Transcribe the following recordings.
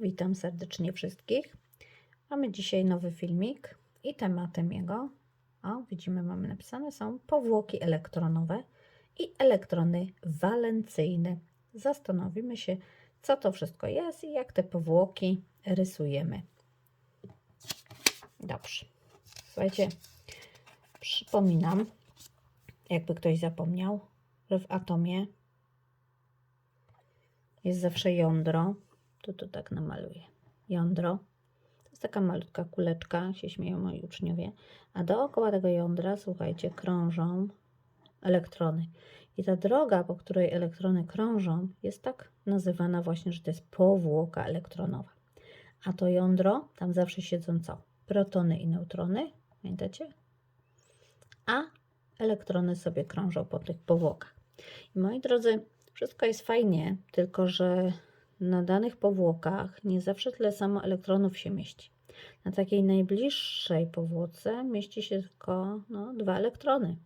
Witam serdecznie wszystkich. Mamy dzisiaj nowy filmik i tematem jego, o widzimy, mamy napisane, są powłoki elektronowe i elektrony walencyjne. Zastanowimy się, co to wszystko jest i jak te powłoki rysujemy. Dobrze. Słuchajcie, przypominam, jakby ktoś zapomniał, że w atomie jest zawsze jądro. Tu to tak namaluję. Jądro. To jest taka malutka kuleczka, się śmieją moi uczniowie. A dookoła tego jądra, słuchajcie, krążą elektrony. I ta droga, po której elektrony krążą, jest tak nazywana właśnie, że to jest powłoka elektronowa. A to jądro, tam zawsze siedzą co? Protony i neutrony, pamiętacie? A elektrony sobie krążą po tych powłokach. I moi drodzy, wszystko jest fajnie, tylko że na danych powłokach nie zawsze tyle samo elektronów się mieści. Na takiej najbliższej powłoce mieści się tylko no, dwa elektrony.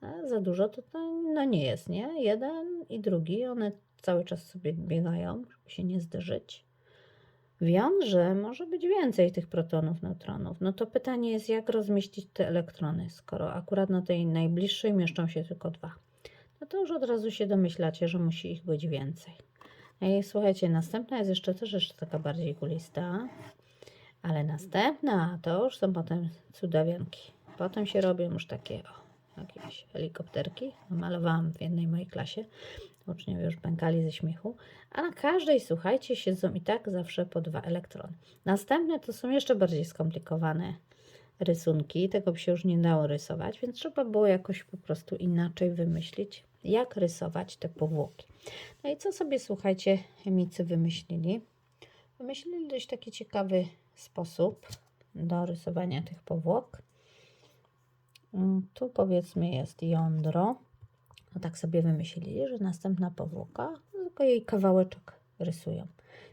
A za dużo to, to no nie jest, nie? Jeden i drugi, one cały czas sobie biegają, żeby się nie zderzyć. W jądrze może być więcej tych protonów, neutronów. No to pytanie jest, jak rozmieścić te elektrony, skoro akurat na tej najbliższej mieszczą się tylko dwa. No to już od razu się domyślacie, że musi ich być więcej. No I słuchajcie, następna jest jeszcze też jeszcze taka bardziej kulista, ale następna to już są potem cudawianki. Potem się robią już takie o, jakieś helikopterki. Malowałam w jednej mojej klasie. Uczniowie już pękali ze śmiechu. A na każdej, słuchajcie, siedzą i tak zawsze po dwa elektrony. Następne to są jeszcze bardziej skomplikowane rysunki. Tego by się już nie dało rysować, więc trzeba było jakoś po prostu inaczej wymyślić, jak rysować te powłoki. No i co sobie, słuchajcie, chemicy wymyślili? Wymyślili dość taki ciekawy sposób do rysowania tych powłok. Mm, Tu powiedzmy jest jądro. No tak sobie wymyślili, że następna powłoka, tylko jej kawałeczek rysują.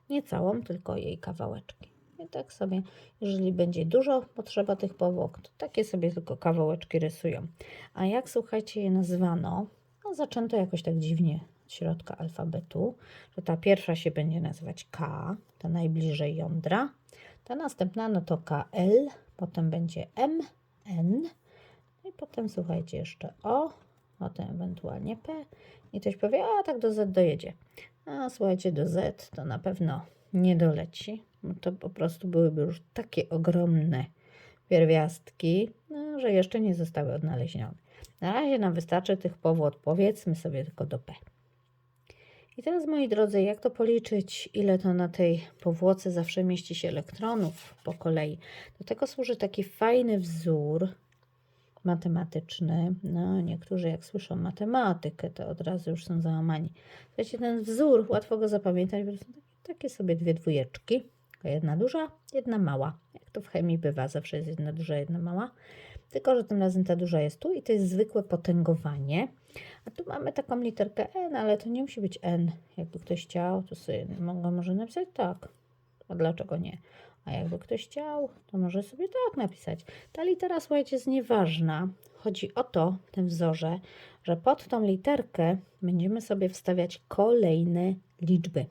Nie całą, tylko jej kawałeczki. I tak sobie, jeżeli będzie dużo potrzeba tych powłok, to takie sobie tylko kawałeczki rysują. A jak słuchajcie je nazwano? No zaczęto jakoś tak dziwnie od środka alfabetu, że ta pierwsza się będzie nazywać K, ta najbliżej jądra. Ta następna no to KL, potem będzie M, N, no i potem słuchajcie jeszcze O, potem ewentualnie P. I ktoś powie, a tak do Z dojedzie. A słuchajcie, do Z to na pewno nie doleci, bo to po prostu byłyby już takie ogromne pierwiastki, no, że jeszcze nie zostały odnalezione. Na razie nam wystarczy tych powłok, powiedzmy sobie tylko do P. I teraz, moi drodzy, jak to policzyć, ile to na tej powłoce zawsze mieści się elektronów po kolei? Do tego służy taki fajny wzór matematyczny. No, niektórzy jak słyszą matematykę, to od razu już są załamani. Słuchajcie, ten wzór, łatwo go zapamiętać, bo to są takie sobie dwie dwójeczki. Jedna duża, jedna mała. Jak to w chemii bywa, zawsze jest jedna duża, jedna mała. Tylko, że tym razem ta duża jest tu i to jest zwykłe potęgowanie. A tu mamy taką literkę N, ale to nie musi być N. Jakby ktoś chciał, to sobie mogę może napisać tak. A dlaczego nie? A jakby ktoś chciał, to może sobie tak napisać. Ta litera, słuchajcie, jest nieważna. Chodzi o to, w tym wzorze, że pod tą literkę będziemy sobie wstawiać kolejne liczby.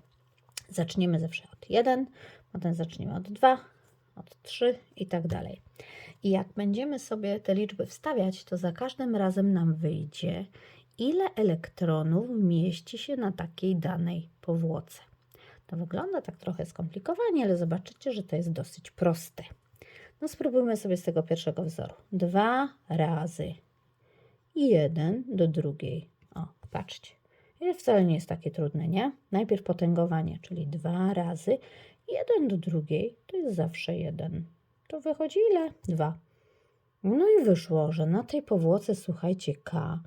Zaczniemy zawsze od 1, potem zaczniemy od 2, od 3 i tak dalej. I jak będziemy sobie te liczby wstawiać, to za każdym razem nam wyjdzie, ile elektronów mieści się na takiej danej powłoce. To wygląda tak trochę skomplikowanie, ale zobaczycie, że to jest dosyć proste. No spróbujmy sobie z tego pierwszego wzoru. 2 razy 1 do drugiej. O, patrzcie. I wcale nie jest takie trudne, nie? Najpierw potęgowanie, czyli 2 razy 1 do drugiej, to jest zawsze 1. To wychodzi ile? 2. No i wyszło, że na tej powłoce, słuchajcie, K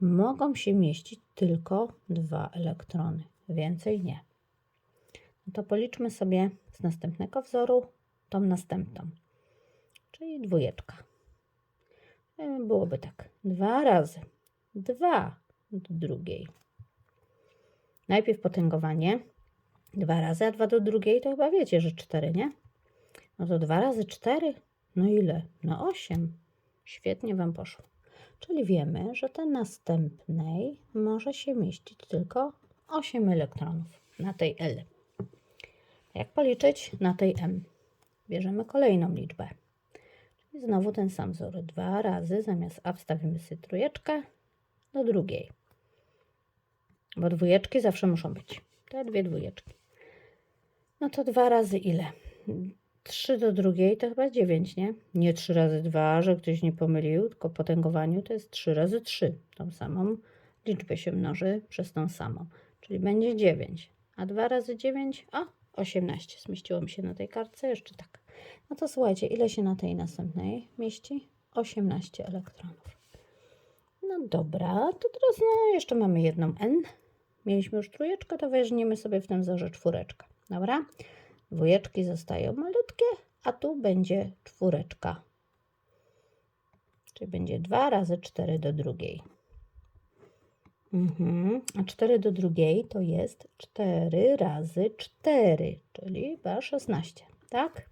mogą się mieścić tylko dwa elektrony. Więcej nie. No to policzmy sobie z następnego wzoru tą następną, czyli dwójeczka. E, Byłoby tak. Dwa razy. Dwa do drugiej. Najpierw potęgowanie. Dwa razy, a dwa do drugiej to chyba wiecie, że cztery, nie? No to dwa razy cztery. No ile? No osiem. Świetnie Wam poszło. Czyli wiemy, że ta następnej może się mieścić tylko 8 elektronów na tej L. Jak policzyć na tej M? Bierzemy kolejną liczbę. I znowu ten sam wzór. Dwa razy zamiast A wstawimy sobie trójeczkę do drugiej. Bo dwójeczki zawsze muszą być. Te dwie dwójeczki. No to dwa razy ile? 3 do drugiej to chyba 9, nie? Nie 3 razy 2, że ktoś nie pomylił, tylko potęgowaniu to jest 3 razy 3. Tą samą liczbę się mnoży przez tą samą. Czyli będzie 9. A 2 razy 9? O, 18. Zmieściło mi się na tej kartce jeszcze tak. No to słuchajcie, ile się na tej następnej mieści? 18 elektronów. No dobra, to teraz no jeszcze mamy jedną N. Mieliśmy już trójeczkę, to weźmiemy sobie w tym wzorze czwóreczkę. Dobra? Dwójeczki zostają malutkie, a tu będzie czwóreczka. Czyli będzie 2 razy 4 do drugiej. Mhm. A 4 do drugiej to jest 4 razy 4, czyli chyba 16, tak?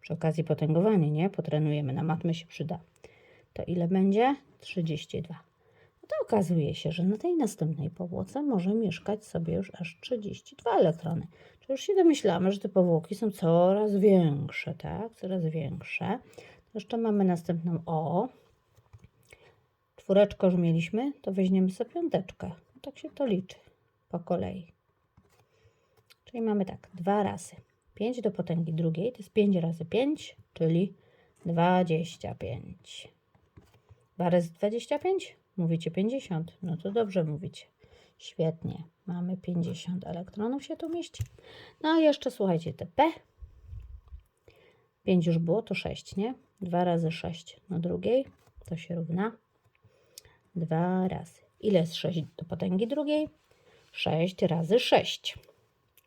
Przy okazji potęgowanie, nie? Potrenujemy, na matmy się przyda. To ile będzie? 32. Okazuje się, że na tej następnej powłoce może mieszkać sobie już aż 32 elektrony. Czy już się domyślamy, że te powłoki są coraz większe, tak? Coraz większe. Jeszcze mamy następną O. Czwóreczkę już mieliśmy, to weźmiemy sobie piąteczkę. Tak się to liczy po kolei. Czyli mamy tak, dwa razy. 5 do potęgi drugiej to jest 5 razy 5, czyli 25. 2 razy 25? Mówicie 50. No to dobrze mówicie. Świetnie. Mamy 50 elektronów się tu mieści. No a jeszcze słuchajcie, te P. 5 już było, to 6, nie? 2 razy 6 na drugiej to się równa 2 razy. Ile jest 6 do potęgi drugiej? 6 razy 6.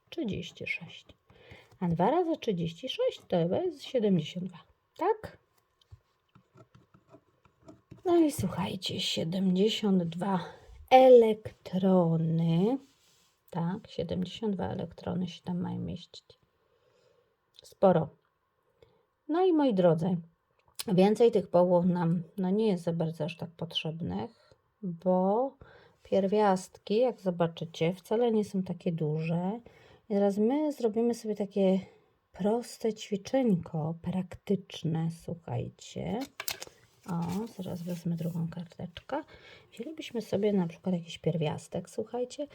36. A 2 razy 36 to jest 72. Tak? No i słuchajcie, 72 elektrony. Tak, 72 elektrony się tam mają mieścić. Sporo. No i moi drodzy, więcej tych połów nam no nie jest za bardzo aż tak potrzebnych, bo pierwiastki, jak zobaczycie, wcale nie są takie duże. I teraz my zrobimy sobie takie proste ćwiczeńko praktyczne, słuchajcie. O, zaraz wezmę drugą karteczkę. Wzięlibyśmy sobie na przykład jakiś pierwiastek, słuchajcie,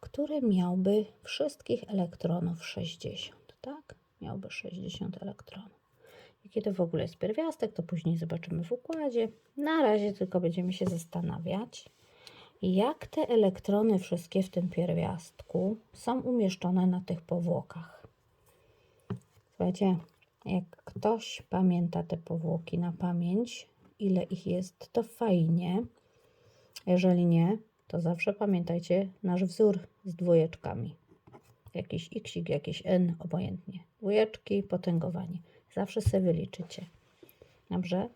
który miałby wszystkich elektronów 60, tak? Miałby 60 elektronów. Jaki to w ogóle jest pierwiastek, to później zobaczymy w układzie. Na razie tylko będziemy się zastanawiać, jak te elektrony wszystkie w tym pierwiastku są umieszczone na tych powłokach. Słuchajcie, jak ktoś pamięta te powłoki na pamięć, ile ich jest, to fajnie. Jeżeli nie, to zawsze pamiętajcie nasz wzór z dwójeczkami. Jakiś x, jakiś n, obojętnie. Dwójeczki, potęgowanie. Zawsze sobie wyliczycie. Dobrze?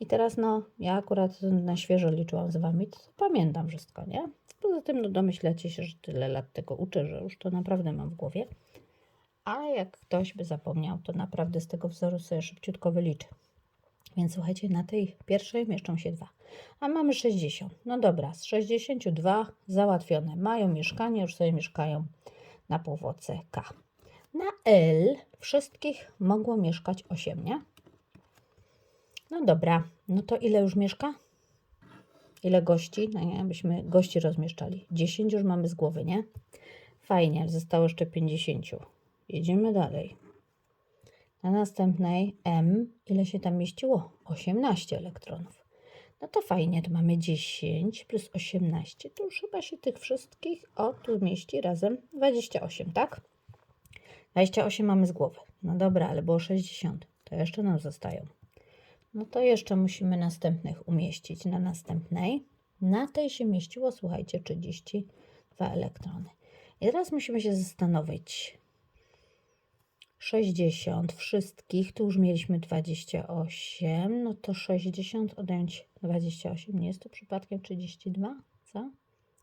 I teraz, no, ja akurat na świeżo liczyłam z Wami, to pamiętam wszystko, nie? Poza tym, no, domyślacie się, że tyle lat tego uczę, że już to naprawdę mam w głowie. A jak ktoś by zapomniał, to naprawdę z tego wzoru sobie szybciutko wyliczę. Więc słuchajcie, na tej pierwszej mieszczą się dwa. A mamy 60. No dobra, z 62 załatwione. Mają mieszkanie, już sobie mieszkają na powłoce K. Na L wszystkich mogło mieszkać 8, nie? No dobra, no to ile już mieszka? Ile gości? No nie, byśmy gości rozmieszczali. 10 już mamy z głowy, nie? Fajnie, zostało jeszcze 50. Jedziemy dalej. Na następnej M, ile się tam mieściło? 18 elektronów. No to fajnie, to mamy 10 plus 18, to już chyba się tych wszystkich, o tu mieści razem 28, tak? 28 mamy z głowy. No dobra, ale było 60, to jeszcze nam zostają. No to jeszcze musimy następnych umieścić na następnej. Na tej się mieściło, słuchajcie, 32 elektrony. I teraz musimy się zastanowić, 60 wszystkich, tu już mieliśmy 28, no to 60 odjąć 28, nie jest to przypadkiem 32, co?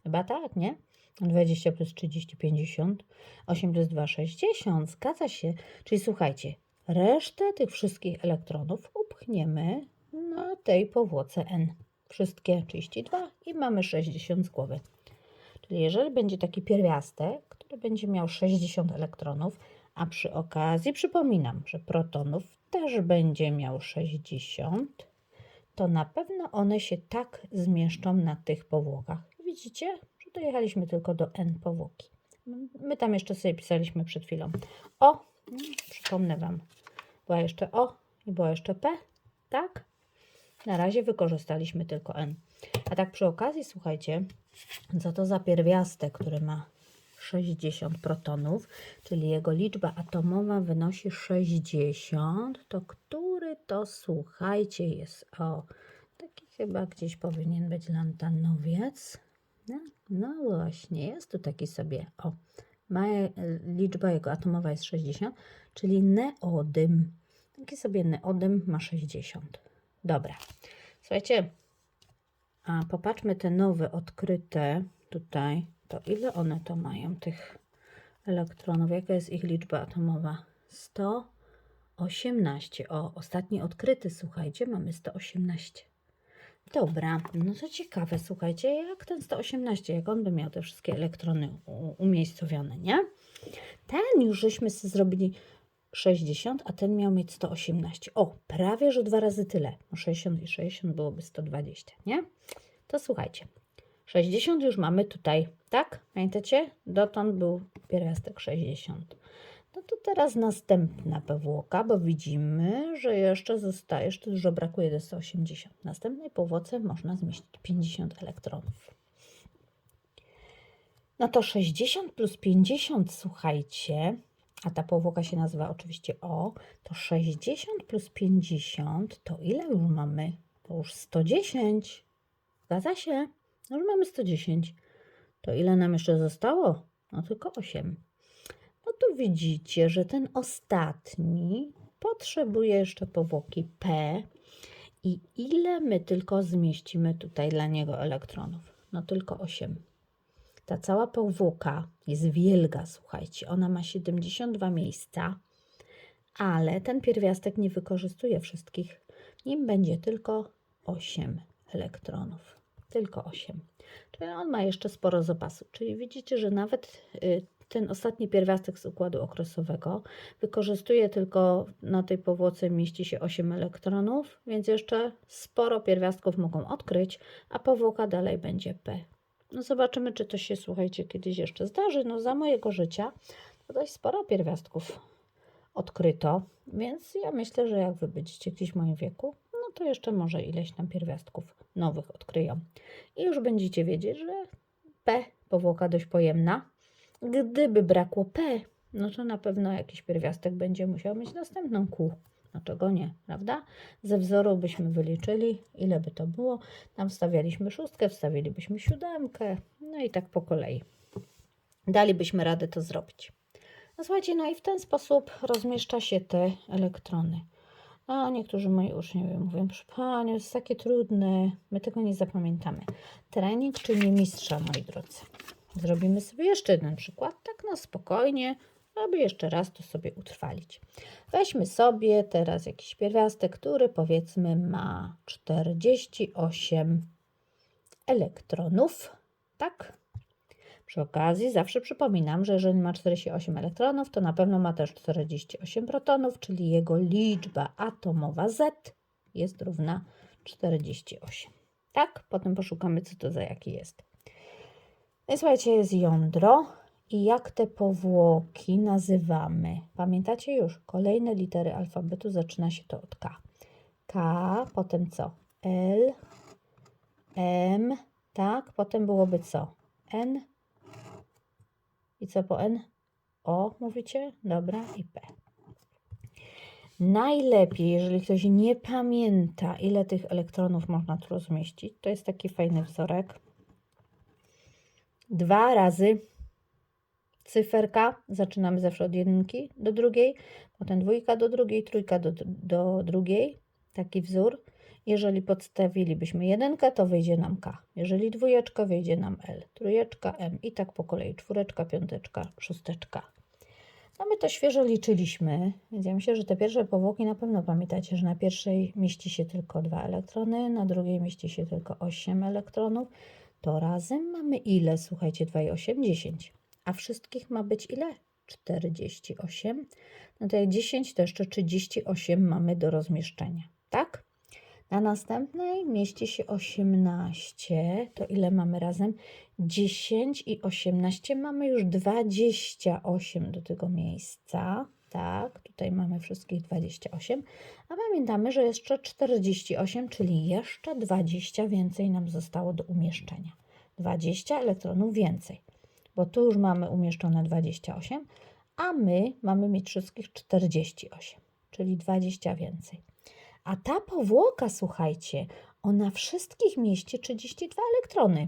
Chyba tak, nie? 20 plus 30, 50, 8 plus 2, 60, zgadza się. Czyli słuchajcie, resztę tych wszystkich elektronów upchniemy na tej powłoce N. Wszystkie 32 i mamy 60 z głowy. Czyli jeżeli będzie taki pierwiastek, który będzie miał 60 elektronów, A przy okazji przypominam, że protonów też będzie miał 60. To na pewno one się tak zmieszczą na tych powłokach. Widzicie, że dojechaliśmy tylko do N powłoki. My tam jeszcze sobie pisaliśmy przed chwilą O, przypomnę Wam, była jeszcze O i była jeszcze P, tak? Na razie wykorzystaliśmy tylko N. A tak przy okazji, słuchajcie, co to za pierwiastek, który ma 60 protonów, czyli jego liczba atomowa wynosi 60, to który to, słuchajcie, jest o, taki chyba gdzieś powinien być lantanowiec. No, no właśnie, jest tu taki sobie, o, ma, liczba jego atomowa jest 60, czyli neodym. Taki sobie neodym ma 60. Dobra, słuchajcie, a popatrzmy te nowe odkryte tutaj, to ile one to mają tych elektronów? Jaka jest ich liczba atomowa? 118. O, ostatni odkryty, słuchajcie, mamy 118. Dobra, no to ciekawe, słuchajcie, jak ten 118, jak on by miał te wszystkie elektrony umiejscowione, nie? Ten już żeśmy sobie zrobili 60, a ten miał mieć 118. O, prawie że dwa razy tyle. No 60 i 60 byłoby 120, nie? To słuchajcie. 60 już mamy tutaj, tak? Pamiętacie? Dotąd był pierwiastek 60. No to teraz następna powłoka, bo widzimy, że jeszcze zostaje, jeszcze dużo brakuje do 180. W następnej powłoce można zmieścić 50 elektronów. No to 60 plus 50, słuchajcie, a ta powłoka się nazywa oczywiście O, to 60 plus 50 to ile już mamy? To już 110. Zgadza się? No już mamy 110. To ile nam jeszcze zostało? No tylko 8. No tu widzicie, że ten ostatni potrzebuje jeszcze powłoki P. I ile my tylko zmieścimy tutaj dla niego elektronów? No tylko 8. Ta cała powłoka jest wielka, słuchajcie. Ona ma 72 miejsca, ale ten pierwiastek nie wykorzystuje wszystkich. Nim będzie tylko 8 elektronów. Tylko 8. Czyli on ma jeszcze sporo zapasu. Czyli widzicie, że nawet y, ten ostatni pierwiastek z układu okresowego wykorzystuje tylko na tej powłoce mieści się 8 elektronów, więc jeszcze sporo pierwiastków mogą odkryć, a powłoka dalej będzie P. No zobaczymy, czy to się, słuchajcie, kiedyś jeszcze zdarzy. No za mojego życia to dość sporo pierwiastków odkryto, więc ja myślę, że jak wy będziecie gdzieś w moim wieku, no to jeszcze może ileś tam pierwiastków nowych odkryją. I już będziecie wiedzieć, że P powłoka dość pojemna. Gdyby brakło P, no to na pewno jakiś pierwiastek będzie musiał mieć następną Q. Dlaczego nie, prawda? Ze wzoru byśmy wyliczyli, ile by to było. Tam wstawialiśmy szóstkę, wstawilibyśmy siódemkę, no i tak po kolei. Dalibyśmy radę to zrobić. No słuchajcie, no i w ten sposób rozmieszcza się te elektrony. A niektórzy moi uczniowie mówią, proszę Panią, jest takie trudne, my tego nie zapamiętamy. Trening czyni mistrza, moi drodzy. Zrobimy sobie jeszcze jeden przykład, tak na spokojnie, aby jeszcze raz to sobie utrwalić. Weźmy sobie teraz jakiś pierwiastek, który powiedzmy ma 48 elektronów, tak? Przy okazji zawsze przypominam, że jeżeli ma 48 elektronów, to na pewno ma też 48 protonów, czyli jego liczba atomowa Z jest równa 48. Tak? Potem poszukamy, co to za jaki jest. No i słuchajcie, jest jądro. I jak te powłoki nazywamy? Pamiętacie już? Kolejne litery alfabetu zaczyna się to od K. K, potem co? L, M, tak? Potem byłoby co? N. I co po N? O, mówicie? Dobra, i P. Najlepiej, jeżeli ktoś nie pamięta, ile tych elektronów można tu rozmieścić, to jest taki fajny wzorek. Dwa razy cyferka, zaczynamy zawsze od jedynki do drugiej, potem dwójka do drugiej, trójka do, do drugiej, taki wzór. Jeżeli podstawilibyśmy jedynkę, to wyjdzie nam K. Jeżeli dwójeczka, wyjdzie nam L. Trójeczka, M i tak po kolei. Czwóreczka, piąteczka, szósteczka. No my to świeżo liczyliśmy, więc ja myślę, że te pierwsze powłoki na pewno pamiętacie, że na pierwszej mieści się tylko dwa elektrony, na drugiej mieści się tylko 8 elektronów. To razem mamy ile? Słuchajcie, 2 i 8, 10. A wszystkich ma być ile? 48. No to jak 10 to jeszcze 38 mamy do rozmieszczenia, tak? Na następnej mieści się 18. To ile mamy razem? 10 i 18 mamy już 28 do tego miejsca. Tak, tutaj mamy wszystkich 28. A pamiętamy, że jeszcze 48, czyli jeszcze 20 więcej nam zostało do umieszczenia. 20 elektronów więcej, bo tu już mamy umieszczone 28, a my mamy mieć wszystkich 48, czyli 20 więcej. A ta powłoka, słuchajcie, ona wszystkich mieści 32 elektrony.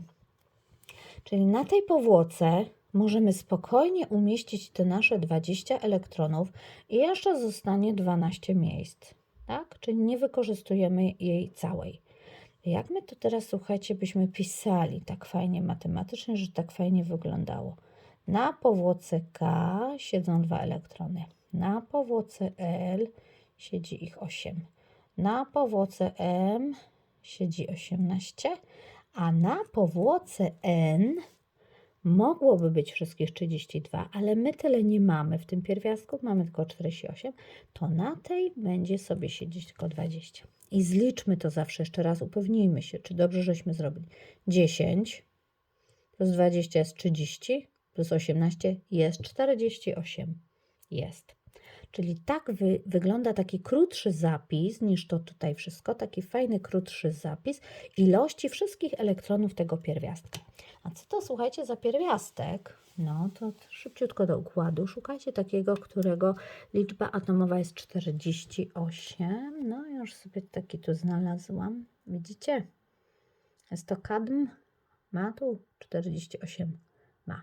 Czyli na tej powłoce możemy spokojnie umieścić te nasze 20 elektronów i jeszcze zostanie 12 miejsc. Tak? Czyli nie wykorzystujemy jej całej. Jak my to teraz, słuchajcie, byśmy pisali tak fajnie matematycznie, że tak fajnie wyglądało. Na powłoce K siedzą dwa elektrony. Na powłoce L siedzi ich 8. Na powłoce M siedzi 18, a na powłoce N mogłoby być wszystkich 32, ale my tyle nie mamy w tym pierwiastku, mamy tylko 48, to na tej będzie sobie siedzieć tylko 20. I zliczmy to zawsze jeszcze raz, upewnijmy się, czy dobrze żeśmy zrobili. 10 plus 20 jest 30, plus 18 jest 48. Jest. Czyli tak wy, wygląda taki krótszy zapis niż to tutaj wszystko, taki fajny, krótszy zapis ilości wszystkich elektronów tego pierwiastka. A co to słuchajcie za pierwiastek? No to szybciutko do układu. Szukajcie takiego, którego liczba atomowa jest 48. No już sobie taki tu znalazłam. Widzicie? Jest to kadm. Ma tu 48. Ma.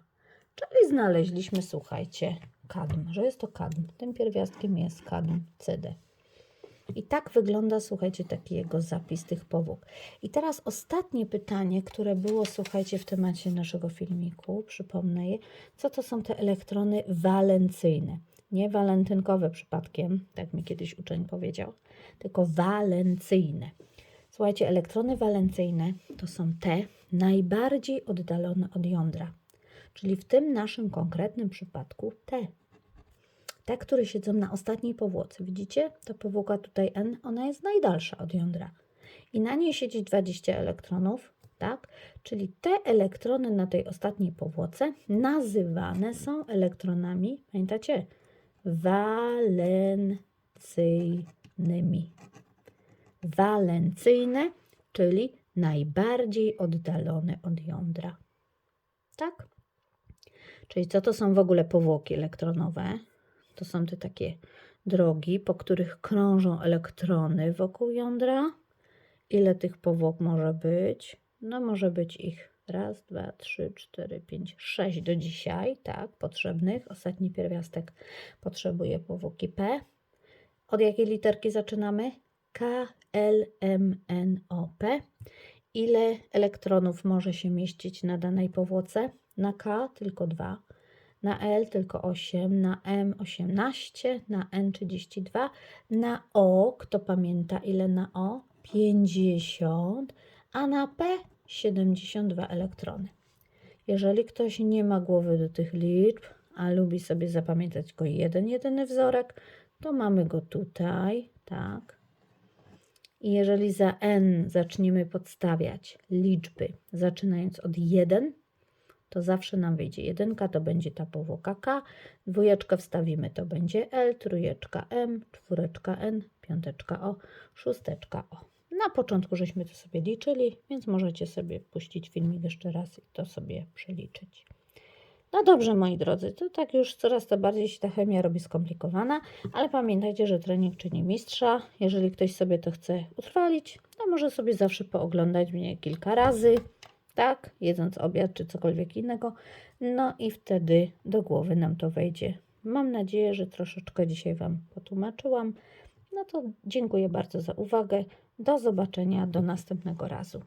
Czyli znaleźliśmy, słuchajcie, kadm, że jest to kadm. Tym pierwiastkiem jest kadm CD. I tak wygląda, słuchajcie, taki jego zapis tych powłok. I teraz ostatnie pytanie, które było, słuchajcie, w temacie naszego filmiku, przypomnę je. Co to są te elektrony walencyjne? Nie walentynkowe przypadkiem, tak mi kiedyś uczeń powiedział, tylko walencyjne. Słuchajcie, elektrony walencyjne to są te najbardziej oddalone od jądra. Czyli w tym naszym konkretnym przypadku te. Te, które siedzą na ostatniej powłoce. Widzicie? Ta powłoka tutaj N, ona jest najdalsza od jądra. I na niej siedzi 20 elektronów, tak? Czyli te elektrony na tej ostatniej powłoce nazywane są elektronami, pamiętacie? Walencyjnymi. Walencyjne, czyli najbardziej oddalone od jądra. Tak? Czyli co to są w ogóle powłoki elektronowe? To są te takie drogi, po których krążą elektrony wokół jądra. Ile tych powłok może być? No może być ich raz, dwa, trzy, cztery, pięć, sześć do dzisiaj, tak, potrzebnych. Ostatni pierwiastek potrzebuje powłoki P. Od jakiej literki zaczynamy? K, L, M, N, O, P. Ile elektronów może się mieścić na danej powłoce? Na K tylko 2, na L tylko 8, na M 18, na N 32, na O, kto pamięta ile na O? 50, a na P 72 elektrony. Jeżeli ktoś nie ma głowy do tych liczb, a lubi sobie zapamiętać tylko jeden, jedyny wzorek, to mamy go tutaj, tak. I jeżeli za n zaczniemy podstawiać liczby, zaczynając od 1, to zawsze nam wyjdzie jedynka, to będzie ta powłoka K, dwójeczkę wstawimy, to będzie L, trójeczka M, czwóreczka N, piąteczka O, szósteczka O. Na początku żeśmy to sobie liczyli, więc możecie sobie puścić filmik jeszcze raz i to sobie przeliczyć. No dobrze, moi drodzy, to tak już coraz to bardziej się ta chemia robi skomplikowana, ale pamiętajcie, że trening czyni mistrza. Jeżeli ktoś sobie to chce utrwalić, to może sobie zawsze pooglądać mnie kilka razy tak, jedząc obiad czy cokolwiek innego, no i wtedy do głowy nam to wejdzie. Mam nadzieję, że troszeczkę dzisiaj Wam potłumaczyłam. No to dziękuję bardzo za uwagę. Do zobaczenia do następnego razu.